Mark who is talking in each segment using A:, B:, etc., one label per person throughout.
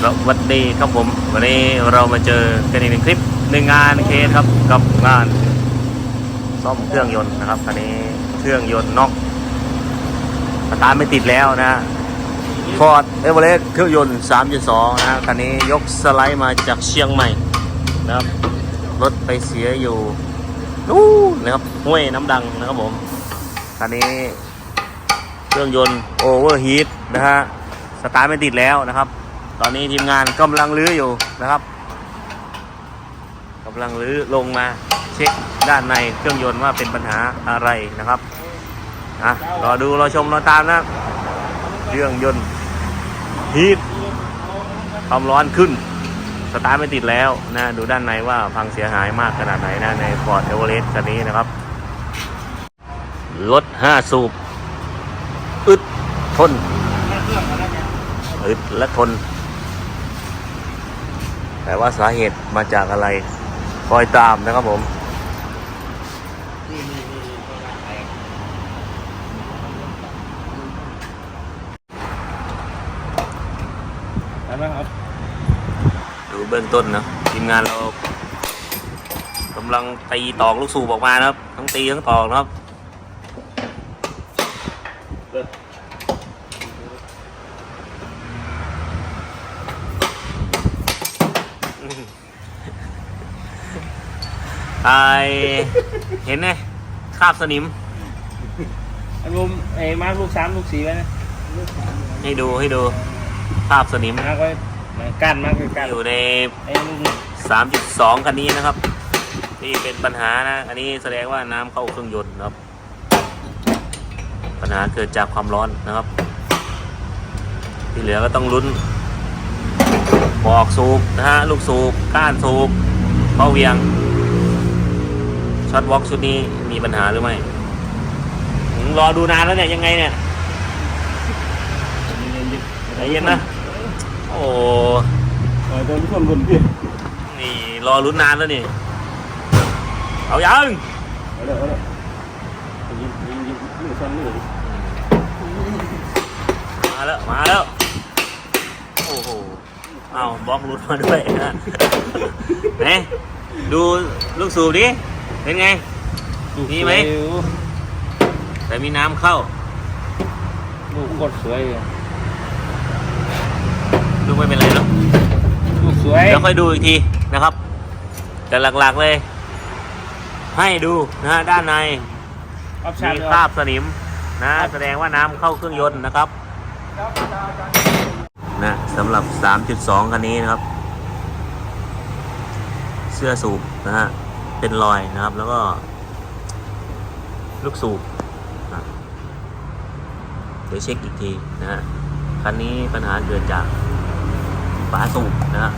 A: สวัสดีครับผม วันนี้เรามาเจอกันอีกหนึ่งคลิปหนึ่งงานเคสครับกับงาน ซ่อมเครื่องยนต์นะครับคันนี้เครื่องยนต์น็อกสตาร์ไม่ติดแล้วนะฟอร์ดเอเวอเรสต์เครื่องยนต์ 3.2 นะคันนี้ยกสไลด์มาจากเชียงใหม่นะครับรถไปเสียอยู่นู่นนะครับห้วยน้ำดังนะครับผมคันนี้เครื่องยนต์โอเวอร์ฮีทนะฮะสตาร์ทไม่ติดแล้วนะครับ ตอนนี้ทีมงานกำลังรื้ออยู่นะครับกำลังรื้อลงมาเช็คด้านในเครื่องยนต์ว่าเป็นปัญหาอะไรนะครับอะรอดูรอชมรอตามนะเครื่องยนต์ฮีทความร้อนขึ้น สตาร์ทไม่ติดแล้วนะดูด้านในว่าพังเสียหายมากขนาดไหนนะใน Ford e v e r e s t คันนี้นะครับรถ5สูบ อึดทนอึดและทน แต่ว่าสาเหตุมาจากอะไรคอยตามนะครับผม
B: นะครับ
A: ดูเบื้องต้นนะทีมงานเรากำลังตีตอกลูกสูบออกมานะครับ ทั้งตีทั้งตอกนะครับ ไอเห็นไหมคราบสนิม
B: อารมณ์ไอ้มาร์คลูกสามลูกสี่ไว้นะ
A: ให้ดูให้ดูคราบสนิม
B: มาร์คไว้มากั้นมาร์คไว้กั้น
A: อยู่ใน
B: ไอ้ลูก
A: 3.2 คันนี้นะครับ ที่เป็นปัญหานะ อันนี้แสดงว่าน้ำเข้าเครื่องยนต์นะครับ ปัญหาเกิดจากความร้อนนะครับ ที่เหลือก็ต้องลุ้นบอกสูบนะฮะลูกสูบก้านสูบเป้าเวียง ช็อตวอล์กชุดนี้มีปัญหาหรือไม่อืมรอดูนานแล้วเนี่ยยังไงเนี่ยใจเย็นนะ โอ้
B: เออเดินชนบนพี่
A: นี่รอลุ้นนานแล้วนี่ เอายัง
B: เอาเลยเอาเลยยิงยิงยิงมือชนมือ
A: มาแล้ว มาแล้ว โอ้โห เอาบล็อกรุดมาด้วยนะไหนดูลูกสูบดิ เป็นไงมีไหมแต่มีน้ำเข้า
B: ลูกโคตรสวยเลย
A: ลูกไม่เป็นไรหรอก
B: ลูกสวย
A: เดี๋ยวค่อยดูอีกทีนะครับ แต่หลักๆเลย ให้ดูนะฮะด้านใน
B: ออปชั่น
A: มีคราบสนิมนะ แสดงว่าน้ำเข้าเครื่องยนต์นะครับนะสำหรับ 3.2 คันนี้นะครับ เสื้อสูบนะฮะ เป็นรอยนะครับ แล้วก็ ลูกสูบเดี๋ยวเช็คอีกทีนะฮะคันนี้ปัญหาเกิดจากฝาสูบนะฮะ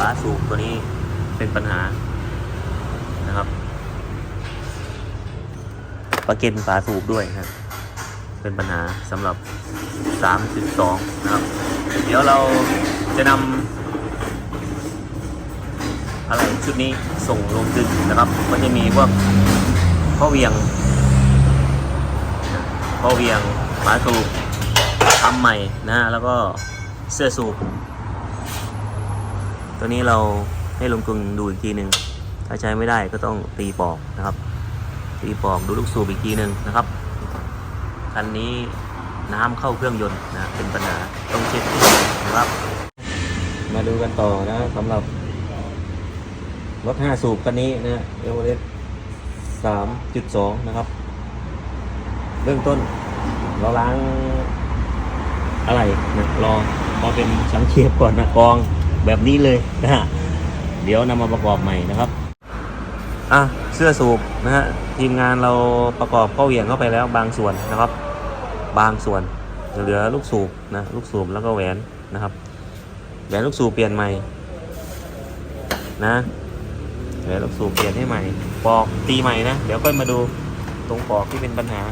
A: ฝาสูบตัวนี้เป็นปัญหานะครับประเก็นฝาสูบด้วยนะครับเป็นปัญหาสำหรับ 3.2 นะครับ เดี๋ยวเราจะนำ อะไรชุดนี้ส่งลงกลึงนะครับ ก็จะมีพวกข้อเวียงข้อเวียงฝาสูบทำใหม่นะแล้วก็เสื้อสูบตัวนี้เราให้ลงกลึงดูอีกทีหนึ่งถ้าใช้ไม่ได้ก็ต้องตีปอกนะครับ ตีปอกดูลูกสูบอีกทีหนึ่งนะครับคันนี้น้ำเข้าเครื่องยนต์นะเป็นปัญหาต้องเช็คนะครับ มาดูกันต่อนะสำหรับ รถ 5 สูบคันนี้นะเอเวอเรสต์3.2 นะครับเบื้องต้น เราล้างอะไรนะรอพอเป็นสังเกตก่อนนะกองแบบนี้เลยนะฮะเดี๋ยวนำมาประกอบใหม่นะครับ อะ เสื้อสูบนะฮะทีมงานเราประกอบเข้าเหวี่ยงเข้าไปแล้วบางส่วนนะครับ บางส่วนเหลือลูกสูบนะลูกสูบแล้วก็แหวนนะครับแหวนลูกสูบเปลี่ยนใหม่นะ แหวนลูกสูบเปลี่ยนให้ใหม่ ปอกตีใหม่นะ เดี๋ยวค่อยมาดูตรงปอกที่เป็นปัญหา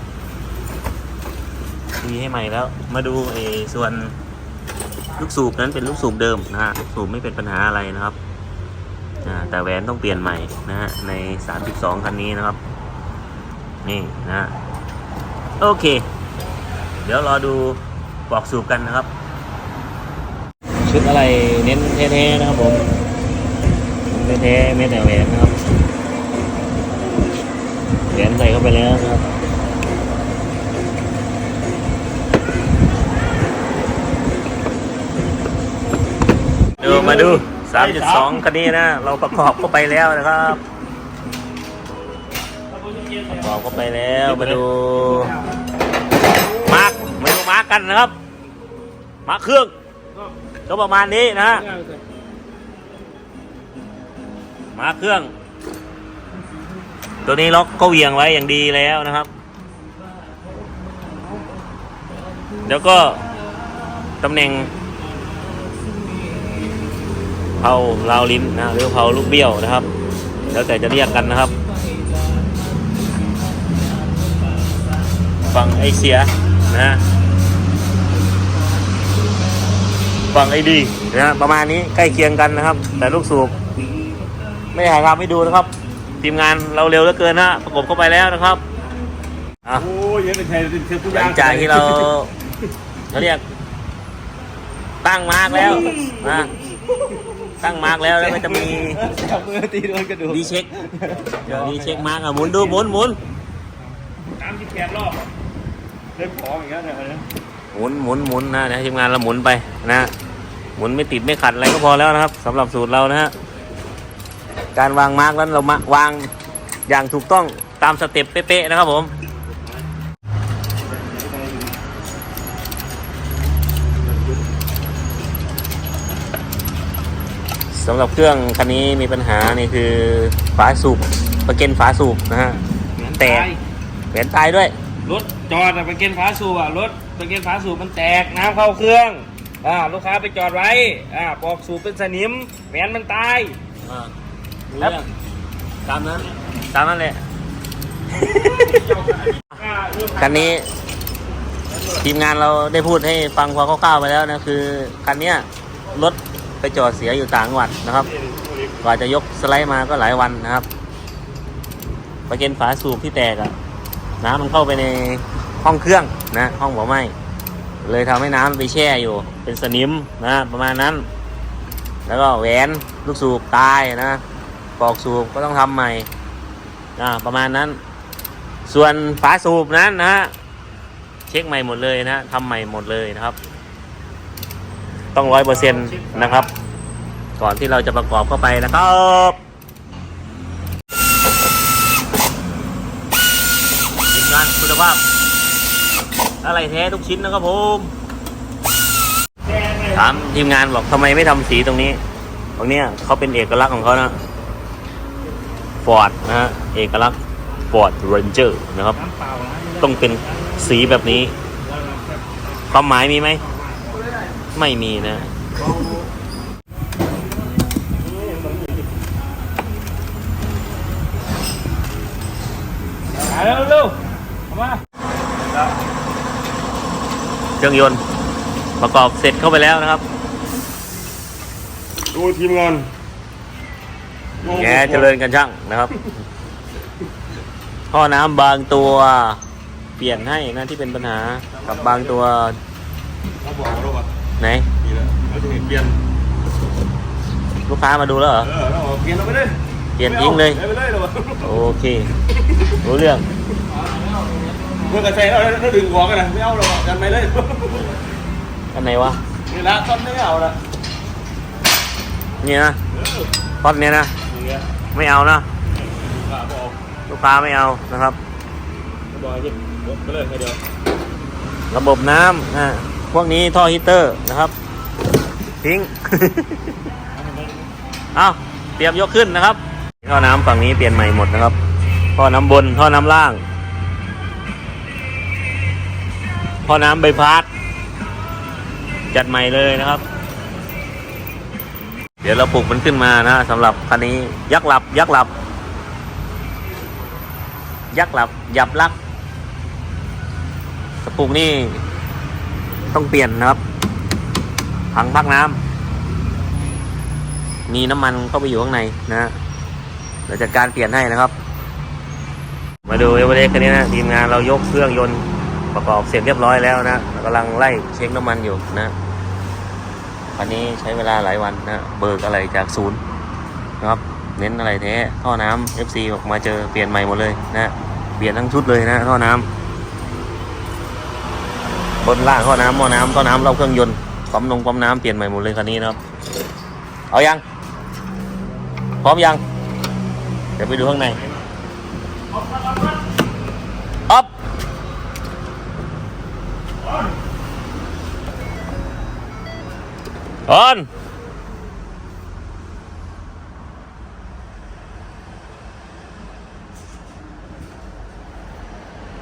A: ตีให้ใหม่แล้ว มาดูไอ้ส่วนลูกสูบนั้นเป็นลูกสูบเดิมนะฮะลูกสูบไม่เป็นปัญหาอะไรนะครับแต่แหวนต้องเปลี่ยนใหม่นะฮะใน 3.2 คันนี้นะครับ นี่นะ โอเค เดี๋ยวรอดูปลอกสูบกันนะครับ
B: ช
A: ชุดอะไรเน้นเท่ๆนะครับผม เน้นเท่ๆไม่แต่แหวนนะครับแหวนใส่เข้าไปแล้วนะครับดูมาดู 3.2 คันนี้นะ เราประกอบเข้าไปแล้วนะครับประกอบเข้าไปแล้วมาดู มาร์กมาดูมาร์กกันนะครับ มาร์กเครื่องก็ประมาณนี้นะฮะ มาเครื่อง ตัวนี้ล็อกก็เวียงไว้อย่างดีแล้วนะครับ แล้วก็ตำแหน่งเผาลาวลิ้นนะหรือเผาลูกเบี้ยวนะครับ แล้วแต่จะเรียกกันนะครับ ฝั่งไอเสียนะฝั่งไอดีนะประมาณนี้ใกล้เคียงกันนะครับ แต่ลูกสูบ ไม่ได้ถ่ายทำให้ดูนะครับ ทีมงานเราเร็วเหลือเกินนะประกบเข้าไปแล้วนะครับอะ
B: โอ้ยยังเป็นไทยเป็นเทพผู้
A: ห
B: ยา
A: ลั
B: ก
A: งจากที่เราเขาเรียก ตั้งมาร์กแล้วนะตั้งมาร์กแล้วแล้วก็จะมี
B: จับมือตีโดนกระดูก
A: ดีเช็คดีเช็คมาร์กอะหมุนดูหมุนหมุน
B: สามสิบแปดรอบเล่นของอย่างเงี้ยเนี่ย
A: หมุนหมุนหมุนนะเดี๋ยวทีมงานเราหมุนไปนะหมุนไม่ติดไม่ขัดอะไรก็พอแล้วนะครับสำหรับสูตรเรานะฮะ การวางมาร์กนั้นเรามาวางอย่างถูกต้องตามสเต็ปเป๊ะๆนะครับผมสำหรับเครื่องคันนี้มีปัญหานี่คือฝาสูบประเก็นฝาสูบนะฮะแตกแหวนตายด้วย
C: รถจอดอะไปเกณฑ์ฝาสูบอะรถไปเกณฑ์ฝาสูบมันแตกน้ำเข้าเครื่องอ่าลูกค้าไปจอดไว้อ่าปอกสูบเป็นสนิมแหวนมันตาย
A: อ่า รู้เรื่องตามนั้น ตามนั้นแหละคันนี้ ทีมงานเราได้พูดให้ฟังพอคร่าวๆไปแล้วนะคือ คันเนี้ยรถไปจอดเสียอยู่ต่างจังหวัดนะครับ กว่าจะยกสไลด์มาก็หลายวันนะครับ ประเก็นฝาสูบที่แตกอะน้ำมันเข้าไปในห้องเครื่องนะ ห้องหัวไหม้เลยทำให้น้ำไปแช่อยู่ เป็นสนิมนะประมาณนั้น แล้วก็แหวนลูกสูบตายนะ ปอกสูบก็ต้องทำใหม่นะประมาณนั้น ส่วนฝาสูบนั้นนะฮะเช็คใหม่หมดเลยนะทำใหม่หมดเลยนะครับ ต้องร้อยเปอร์เซ็นต์นะครับ ก่อนที่เราจะประกอบเข้าไปนะครับทีมงานคุณภาพ อะไรแท้ทุกชิ้นนะครับผมถามทีมงานบอกทำไมไม่ทำสีตรงนี้ ตรงเนี้ยเขาเป็นเอกลักษณ์ของเขานะ ฟอร์ดนะฮะเอกลักษณ์ฟอร์ดเรนเจอร์นะครับ
C: น้ำเปล่านะ
A: ต้องเป็นสีแบบนี้ ความหมายมีไหม ไม่มีนะ
C: หาเร็วเร็วเอามา
A: เครื่องยนต์ประกอบเสร็จเข้าไปแล้วนะครับ
B: ดูทีมงาน
A: แงเจริญกันช่างนะครับท่อน้ำบางตัวเปลี่ยนให้นะที่เป็นปัญหากับบางตัว
B: เขาบอกเราว่า
A: ไหน
B: ดีแล้วเราจะเห็นเปลี่ยน
A: ลูกค้ามาดูแล้วเหรอ
B: เออเราบอกเปลี่ยนเราไปเลย
A: เปลี่ยนทิ้งเลย
B: ไปเลยเราบอก
A: โอเครู้เรื่อง
B: เมื่อกระใสเราเราดึงหัวกันนะไม่เอาเราบอกกันไปเลย
A: อันไหนวะ
B: นี่ละต้นไม่เอาละ
A: นี่นะพอดเนี่ยนะ
B: อย่าง เงี้ย
A: ไม่เอานะ
B: บ้าบอก
A: ลูกค้าไม่เอานะครับ
B: บอกยิ่งก็เลยเดียว
A: ระบบน้ำอ่าพวกนี้ท่อฮีตเตอร์นะครับ ทิ้ง เอาเตรียมยกขึ้นนะครับท่อน้ำฝั่งนี้เปลี่ยนใหม่หมดนะครับท่อน้ำบนท่อน้ำล่างท่อน้ำใบพัดจัดใหม่เลยนะครับ เดี๋ยวเราปลุกมันขึ้นมานะสำหรับคันนี้ยักษ์หลับ ยักษ์หลับ ยักษ์หลับยับลักกระปุกนี่ต้องเปลี่ยนนะครับถังพักน้ำมีน้ำมันเข้าไปอยู่ข้างในนะฮะเราจัดการเปลี่ยนให้นะครับ มาดูเอเวอเรสต์คันนี้นะทีมงานเรายกเครื่องยนต์ประกอบเสร็จเรียบร้อยแล้วนะเรากำลังไล่เช็คน้ำมันอยู่นะ คันนี้ใช้เวลาหลายวันนะเบิกอะไรจากศูนย์นะครับเน้นอะไรแท้ท่อน้ำ FC ออกมาเจอเปลี่ยนใหม่หมดเลยนะเปลี่ยนทั้งชุดเลยนะท่อน้ำบนล่างท่อน้ำหม้อน้ำท่อน้ำรอบเครื่องยนต์ปั๊มนงปั๊มน้ำเปลี่ยนใหม่หมดเลยคันนี้นะครับ เอายัง พร้อมยัง เดี๋ยวไปดูข้างใน ออน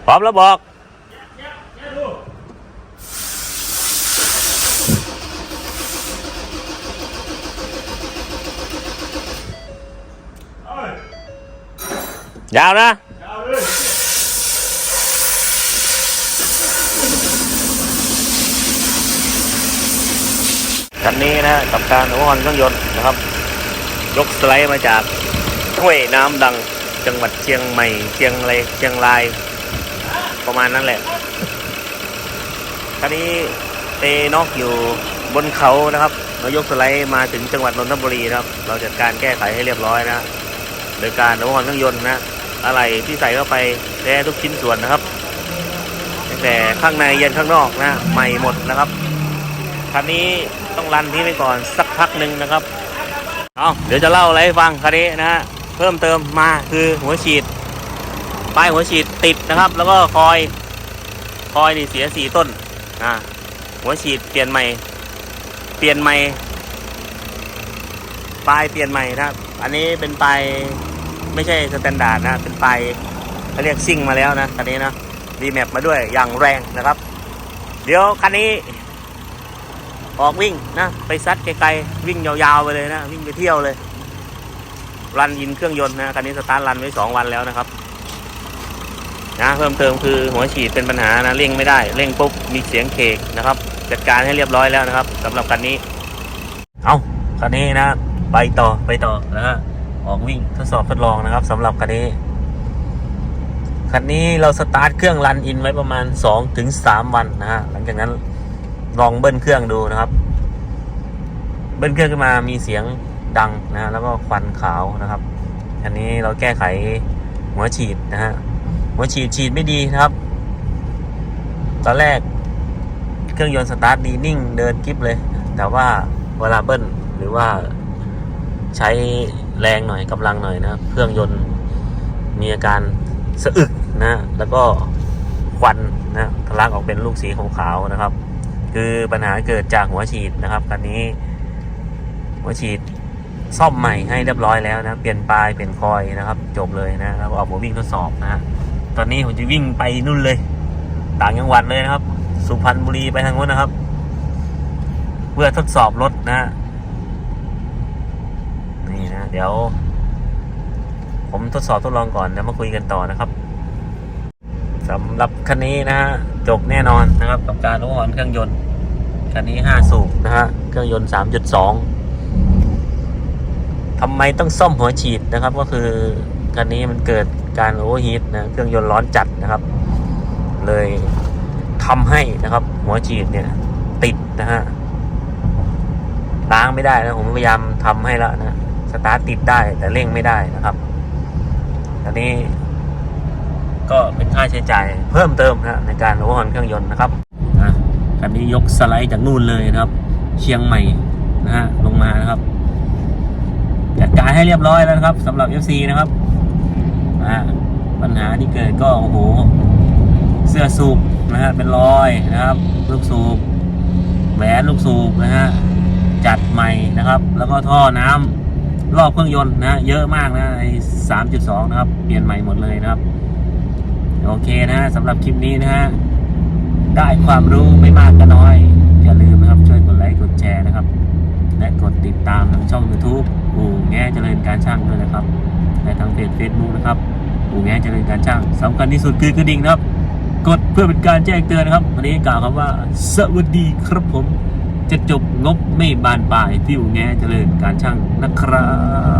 A: พร้อมแล้วบอก ยาวนะ คันนี้นะกับการอุปกรณ์เครื่องยนต์นะครับ ยกสไลด์มาจากห้วยน้ำดังจังหวัดเชียงใหม่เชียงรายเชียงราย ประมาณนั้นแหละคันนี้เตนอกอยู่บนเขานะครับเรายกสไลด์มาถึงจังหวัดนนทบุรีนะครับ เราจัดการแก้ไขให้เรียบร้อยนะโดยการอุปกรณ์เครื่องยนต์นะอะไรที่ใส่เข้าไปแท้ทุกชิ้นส่วนนะครับตั้งแต่ข้างในยันข้างนอกนะใหม่หมดนะครับ คันนี้ต้องรันที่ไปก่อนสักพักหนึ่งนะครับเอาเดี๋ยวจะเล่าอะไรให้ฟังคันนี้นะฮะเพิ่มเติมมาคือหัวฉีดปลายหัวฉีดติดนะครับ แล้วก็คอยคอยนี่เสียสีต้นอ่าหัวฉีดเปลี่ยนใหม่ เปลี่ยนใหม่ปลายเปลี่ยนใหม่นะครับ อันนี้เป็นปลายไม่ใช่สแตนดาร์ดนะเป็นปลายเขาเรียกซิ่งมาแล้วนะคันนี้นะดีแมปมาด้วยอย่างแรงนะครับ เดี๋ยวคันนี้ ออกวิ่งนะ ไปซัดไกลๆวิ่งยาวๆไปเลยนะ วิ่งไปเที่ยวเลย รันยินเครื่องยนต์นะคันนี้สตาร์ทรันไว้สองวันแล้วนะครับนะเพิ่มเติมคือหัวฉีดเป็นปัญหานะเร่งไม่ได้เร่งปุ๊บมีเสียงเคกนะครับ จัดการให้เรียบร้อยแล้วนะครับสำหรับคันนี้ เอาคันนี้นะ ไปต่อไปต่อนะฮะออกวิ่งทดสอบทดลองนะครับสำหรับคันนี้คันนี้เราสตาร์ทเครื่องรันอินไว้ประมาณ2ถึง3วันนะฮะหลังจากนั้น ลองเบิ้ลเครื่องดูนะครับ เบิ้ลเครื่องขึ้นมามีเสียงดังนะ แล้วก็ควันขาวนะครับ อันนี้เราแก้ไขหัวฉีดนะฮะหัวฉีดฉีดไม่ดีนะครับ ตอนแรกเครื่องยนต์สตาร์ทดีนิ่งเดินกิฟเลย แต่ว่าเวลาเบิ้ลหรือว่าใช้แรงหน่อยกำลังหน่อยนะเครื่องยนต์มีอาการสะอึกนะ แล้วก็ควันนะทะลักออกเป็นลูกสีขาวๆนะครับ คือปัญหาเกิดจากหัวฉีดนะครับคันนี้ หัวฉีดซ่อมใหม่ให้เรียบร้อยแล้วนะเปลี่ยนปลายเปลี่ยนคอยนะครับ จบเลยนะแล้วออกมาวิ่งทดสอบนะตอนนี้ผมจะวิ่งไปนู่นเลย ต่างจังหวัดเลยนะครับ สุพรรณบุรีไปทางโน้นนะครับ เพื่อทดสอบรถนะนี่นะเดี๋ยว ผมทดสอบทดลองก่อนแล้วมาคุยกันต่อนะครับ สำหรับคันนี้นะฮะจบแน่นอนนะครับ กับการอุปกรณ์เครื่องยนต์คันนี้5สูบนะฮะเครื่องยนต์3.2ทำไมต้องซ่อมหัวฉีดนะครับ ก็คือคันนี้มันเกิดการโอเวอร์ฮีทนะเครื่องยนต์ร้อนจัดนะครับ เลยทำให้นะครับ หัวฉีดเนี่ย ติดนะฮะล้างไม่ได้นะผมพยายามทำให้แล้วนะสตาร์ทติดได้แต่เร่งไม่ได้นะครับอันนี้ ก็เป็นค่าใช้จ่ายเพิ่มเติมนะในการโอเวอร์ฮอนเครื่องยนต์นะครับนะคันนี้ยกสไลด์จากนู่นเลยนะครับ เชียงใหม่นะฮะลงมานะครับจัดการให้เรียบร้อยแล้วนะครับสำหรับ FC นะครับอ่าปัญหาที่เกิดก็โอ้โหเสื้อสูบนะฮะเป็นรอยนะครับ ลูกสูบแหวนลูกสูบนะฮะจัดใหม่นะครับ แล้วก็ท่อน้ำรอบเครื่องยนต์นะเยอะมากนะไอ้สามจุดสองนะครับ เปลี่ยนใหม่หมดเลยนะครับ โอเคนะฮะสำหรับคลิปนี้นะฮะได้ความรู้ไม่มากก็น้อย อย่าลืมนะครับช่วยกดไลค์กดแชร์นะครับ และกดติดตามทางช่อง YouTube อู่แง่เจริญการช่างด้วยนะครับและทางเพจ Facebook นะครับอู่แง่เจริญการช่างสำคัญที่สุดคือกระดิ่งนะครับกดเพื่อเป็นการแจ้งเตือนนะครับ วันนี้กล่าวคำว่า สวัสดีครับผม จะจบงบไม่บานปลายที่อู่แง่เจริญการช่างนะครับ